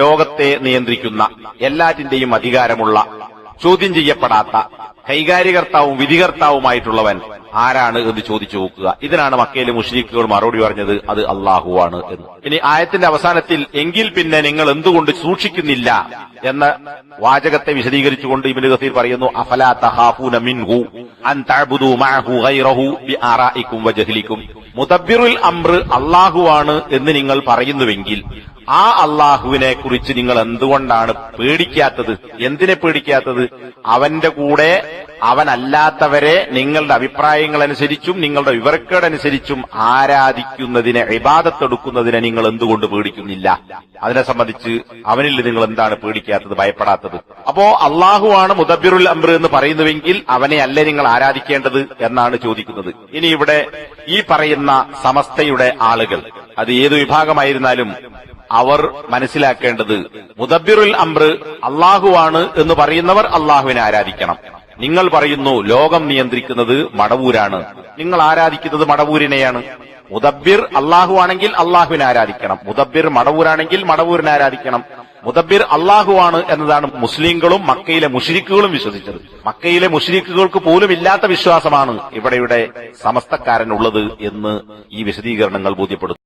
ലോകത്തെ നിയന്ത്രിക്കുന്ന എല്ലാറ്റിന്റെയും അധികാരമുള്ള ചോദ്യം ചെയ്യപ്പെടാത്ത കൈകാര്യകർത്താവും വിധികർത്താവുമായിട്ടുള്ളവൻ ആരാണ് എന്ന് ചോദിച്ചു നോക്കുക. ഇതിനാണ് മക്കയിലെ മുഷ്രീഖുകൾ മറുപടി പറഞ്ഞത് അത് അള്ളാഹുവാണ് എന്ന്. ഇനി ആയത്തിന്റെ അവസാനത്തിൽ എങ്കിൽ പിന്നെ നിങ്ങൾ എന്തുകൊണ്ട് സൂക്ഷിക്കുന്നില്ല? എന്ന വാചകത്തെ വിശദീകരിച്ചുകൊണ്ട് ഇബ്നു ഗസീർ പറയുന്നു അഫലാ തഖാഫൂന മിൻഹു അൻ തഅബുദു മഅഹു ഗൈറഹു ബിആറാഇക്കും വജഹ്ലിക്കും മുദബ്ബിറുൽ അമ്ര അള്ളാഹുവാണ് എന്ന് നിങ്ങൾ പറയുന്നുവെങ്കിൽ ആ അള്ളാഹുവിനെ കുറിച്ച് നിങ്ങൾ എന്തുകൊണ്ടാണ് പേടിക്കാത്തത്? എന്തിനെ പേടിക്കാത്തത്? അവന്റെ കൂടെ അവനല്ലാത്തവരെ നിങ്ങളുടെ അഭിപ്രായങ്ങൾ അനുസരിച്ചും നിങ്ങളുടെ വിവരക്കേടനുസരിച്ചും ആരാധിക്കുന്നതിനെ ഇബാദത്തെടുക്കുന്നതിനെ നിങ്ങൾ എന്തുകൊണ്ട് പേടിക്കുന്നില്ല? അതിനെ സംബന്ധിച്ച് അവനിൽ നിങ്ങൾ എന്താണ് പേടിക്കാത്തത് ഭയപ്പെടാത്തത്? അപ്പോ അള്ളാഹുവാണ് മുദബിറുൽ അമ്ര എന്ന് പറയുന്നുവെങ്കിൽ അവനെ അല്ലേ നിങ്ങൾ ആരാധിക്കേണ്ടത് എന്നാണ് ചോദിക്കുന്നത്. ഇനി ഇവിടെ ഈ പറയുന്ന സമസ്തയുടെ ആളുകൾ അത് ഏതു വിഭാഗമായിരുന്നാലും അവർ മനസ്സിലാക്കേണ്ടത് മുദബിറുൽ അമ്ര അള്ളാഹുവാണ് എന്ന് പറയുന്നവർ അള്ളാഹുവിനെ ആരാധിക്കണം. നിങ്ങൾ പറയുന്നു ലോകം നിയന്ത്രിക്കുന്നത് മടവൂരാണ്. നിങ്ങൾ ആരാധിക്കുന്നത് മടവൂരിനെയാണ്. മുദബിർ അള്ളാഹു ആണെങ്കിൽ അള്ളാഹുവിനെ ആരാധിക്കണം. മുദബിർ മടവൂരാണെങ്കിൽ മടവൂരിനെ ആരാധിക്കണം. മുദബിർ അള്ളാഹുവാണ് എന്നതാണ് മുസ്ലിങ്ങളും മക്കയിലെ മുഷിരിക്കുകളും വിശ്വസിച്ചത്. മക്കയിലെ മുഷിരിക്കുകൾക്ക് പോലും ഇല്ലാത്ത വിശ്വാസമാണ് ഇവിടെയുടെ സമസ്തക്കാരനുള്ളത് എന്ന് ഈ വിശദീകരണങ്ങൾ ബോധ്യപ്പെടുന്നു